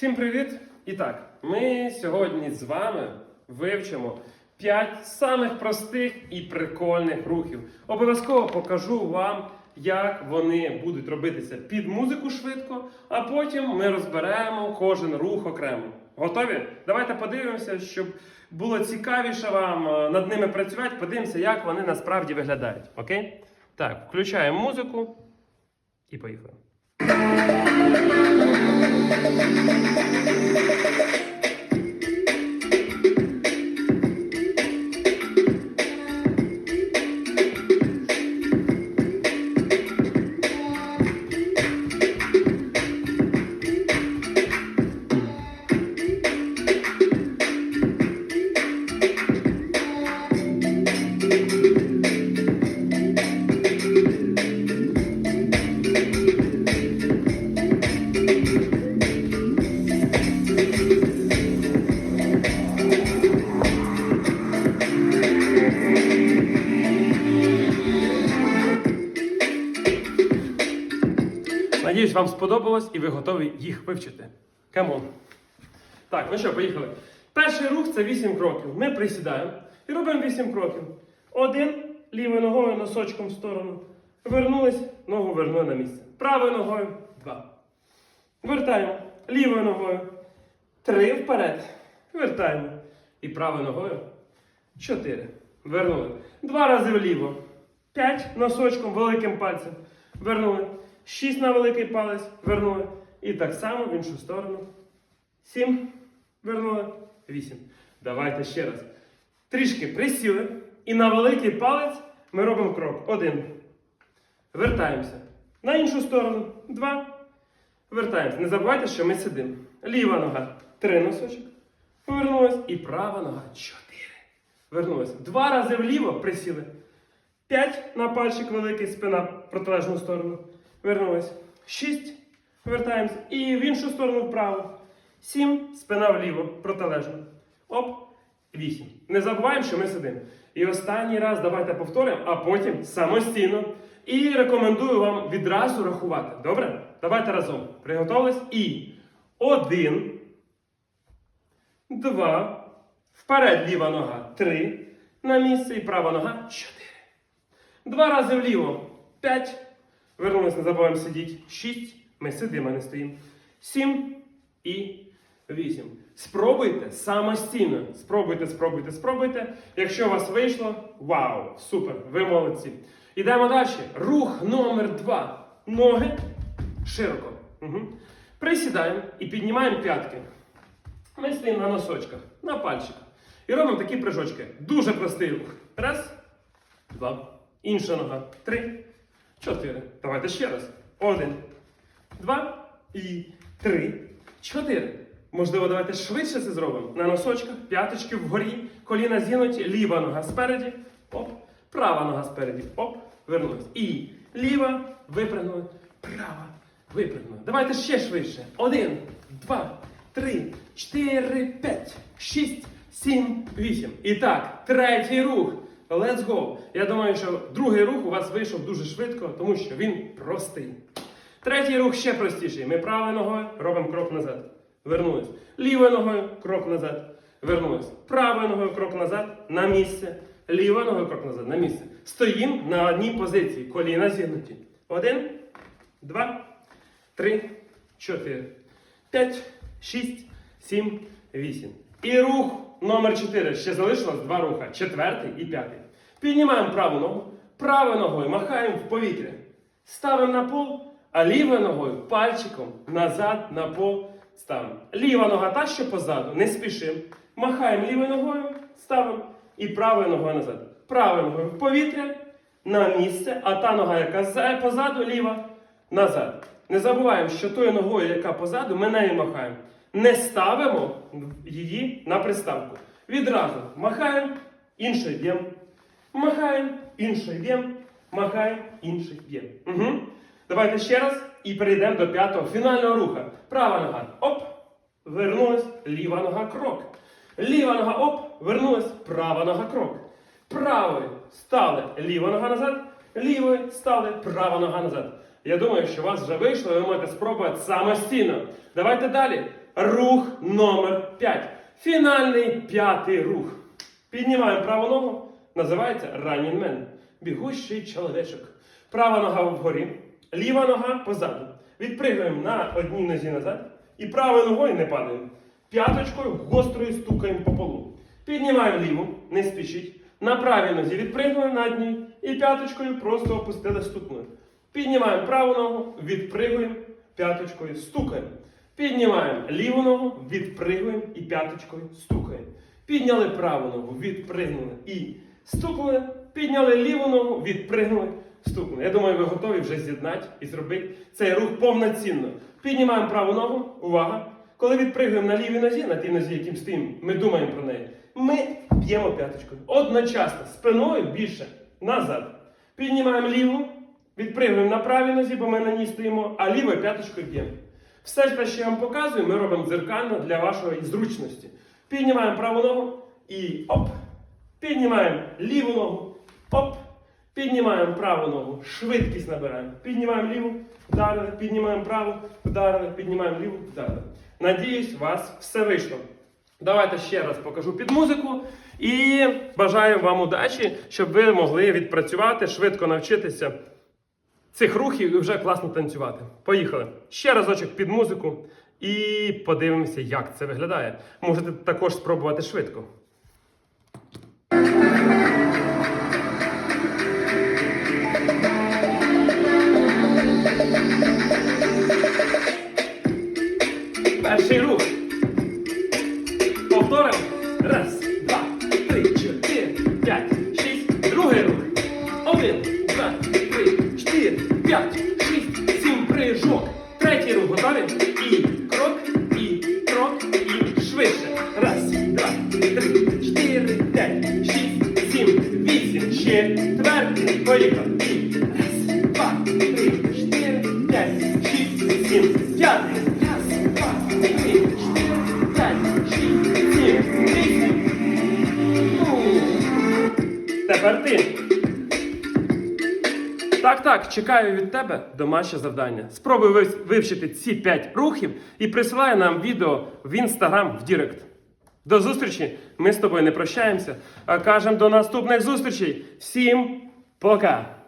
Всім привіт! І так, ми сьогодні з вами вивчимо 5 самих простих і прикольних рухів. Обов'язково покажу вам, як вони будуть робитися під музику швидко, а потім ми розберемо кожен рух окремо. Готові? Давайте подивимося, щоб було цікавіше вам е, над ними працювати. Подивимося, як вони насправді виглядають. Окей? Так, включаємо музику і поїхали. Надіюсь, вам сподобалось і ви готові їх вивчити. Камон. Так, ну що, поїхали. Перший рух це 8 кроків. Ми присідаємо і робимо 8 кроків. Один лівою ногою носочком в сторону. Вернулись, ногу вернули на місце. Правою ногою два. Вертаємо. Лівою ногою. Три вперед. Вертаємо. І правою ногою. Чотири. Вернули. Два рази вліво. П'ять носочком, великим пальцем. Вернули. Шість на великий палець. Вернули. І так само в іншу сторону. Сім. Вернули. Вісім. Давайте ще раз. Трішки присіли. І на великий палець ми робимо крок. Один. Вертаємося. На іншу сторону. Два. Вертаємося. Не забувайте, що ми сидимо. Ліва нога. Три носочок. Повернулась. І права нога. Чотири. Вернулась. Два рази вліво присіли. П'ять на пальчик великий, спина в протилежну сторону. Вернулась. Шість. Вертаємося. І в іншу сторону вправо. Сім. Спина вліво. Протилежно. Оп. Вісім. Не забуваємо, що ми сидимо. І останній раз давайте повторимо, а потім самостійно. І рекомендую вам відразу рахувати. Добре? Давайте разом. Приготовились. І один. Два. Вперед ліва нога. Три. На місце. І права нога. Чотири. Два рази вліво. П'ять. Вернулись, не забуваємо сидіти. Шість. Ми сидимо, а не стоїмо. Сім і вісім. Спробуйте самостійно. Спробуйте, спробуйте, спробуйте. Якщо у вас вийшло, вау! Супер! Ви молодці. Ідемо далі. Рух номер два. Ноги широко. Угу. Присідаємо і піднімаємо п'ятки. Ми стоїмо на носочках, на пальчиках. І робимо такі прыжочки. Дуже простий рух. Раз, два. Інша нога. Три, чотири. Давайте ще раз. Один, два і три, чотири. Можливо, давайте швидше це зробимо. На носочках, п'яточки вгорі, коліна зігнуті, ліва нога спереді. Оп. Права нога спереді. Оп. Вернулись. І ліва, випрямили, права, випрямили. Давайте ще швидше. Один, два, три, чотири, п'ять, шість, сім, вісім. І так, третій рух. Let's go! Я думаю, що другий рух у вас вийшов дуже швидко, тому що він простий. Третій рух ще простіший. Ми правою ногою робимо крок назад. Вернулись. Лівою ногою крок назад. Вернулись. Правою ногою крок назад на місце. Лівою ногою крок назад на місце. Стоїмо на одній позиції. Коліна зігнуті. Один, два, три, чотири, п'ять, шість, сім, вісім. І рух номер чотири. Ще залишилось два руха. Четвертий і п'ятий. Піднімаємо праву ногу. Правою ногою махаємо в повітря. Ставимо на пол, а лівою ногою пальчиком назад на пол ставимо. Ліва нога та, що позаду, не спішимо. Махаємо лівою ногою, ставимо і правою ногою назад. Правою ногою в повітря на місце, а та нога, яка позаду, ліва, назад. Не забуваємо, що тою ногою, яка позаду, ми нею махаємо. Не ставимо її на приставку. Відразу махаємо, іншою б'ємо. Махаємо, іншою б'ємо. Махаємо, іншою б'ємо. Угу. Давайте ще раз і перейдемо до п'ятого фінального руха. Права нога. Оп. Вернулась. Ліва нога крок. Ліва нога оп. Вернулась. Права нога крок. Правою стали ліва нога назад. Лівою стали права нога назад. Я думаю, що у вас вже вийшло, ви можете спробувати самостійно. Давайте далі. Рух номер 5. Фінальний п'ятий рух. Піднімаємо праву ногу. Називається Running Man. Бігущий чоловічок. Права нога вгорі, ліва нога позаду. Відпригуємо на одній нозі назад і правою ногою не падаємо. П'яточкою гострою стукаємо по полу. Піднімаємо ліву, не спішіть. На правій нозі відпригуємо на одній і п'яточкою просто опустили стукнули. Піднімаємо праву ногу, відпригуємо, п'яточкою стукаємо. Піднімаємо ліву ногу, відпригуємо і п'яточкою стукаємо. Підняли праву ногу, відпригнули і стукнули. Підняли ліву ногу, відпригнули, стукнули. Я думаю, ви готові вже з'єднати і зробити цей рух повноцінно. Піднімаємо праву ногу, увага. Коли відпригуємо на лівій нозі, на тій нозі, яким стоїмо, ми думаємо про неї. Ми б'ємо п'яточкою. Одночасно, спиною більше назад. Піднімаємо ліву, відпригуємо на правій нозі, бо ми на ній стоїмо, а лівою п'яточкою б'ємо. Все що я вам показую, ми робимо дзеркально для вашої зручності. Піднімаємо праву ногу і оп. Піднімаємо ліву ногу, оп. Піднімаємо праву ногу, швидкість набираємо. Піднімаємо ліву, вдарили, піднімаємо праву, вдарили, піднімаємо ліву, вдарили. Надіюсь, у вас все вийшло. Давайте ще раз покажу під музику і бажаю вам удачі, щоб ви могли відпрацювати, швидко навчитися цих рухів і вже класно танцювати. Поїхали. Ще разочок під музику і подивимося, як це виглядає. Можете також спробувати швидко. Перший рух. Третій рух. Готові? І крок, і крок, і швидше. Раз, два, три, чотири, п'ять, шість, сім, вісім. Четвертий. Поїхали. І раз, два, три, чотири, п'ять, шість, сім. П'ятий. Раз, два, три, чотири, п'ять, шість, сім, вісім. Тепер ти. Так, так, чекаю від тебе домашнє завдання. Спробуй вивчити ці 5 рухів і присилай нам відео в інстаграм в Дірект. До зустрічі! Ми з тобою не прощаємося, а кажемо до наступних зустрічей. Всім пока!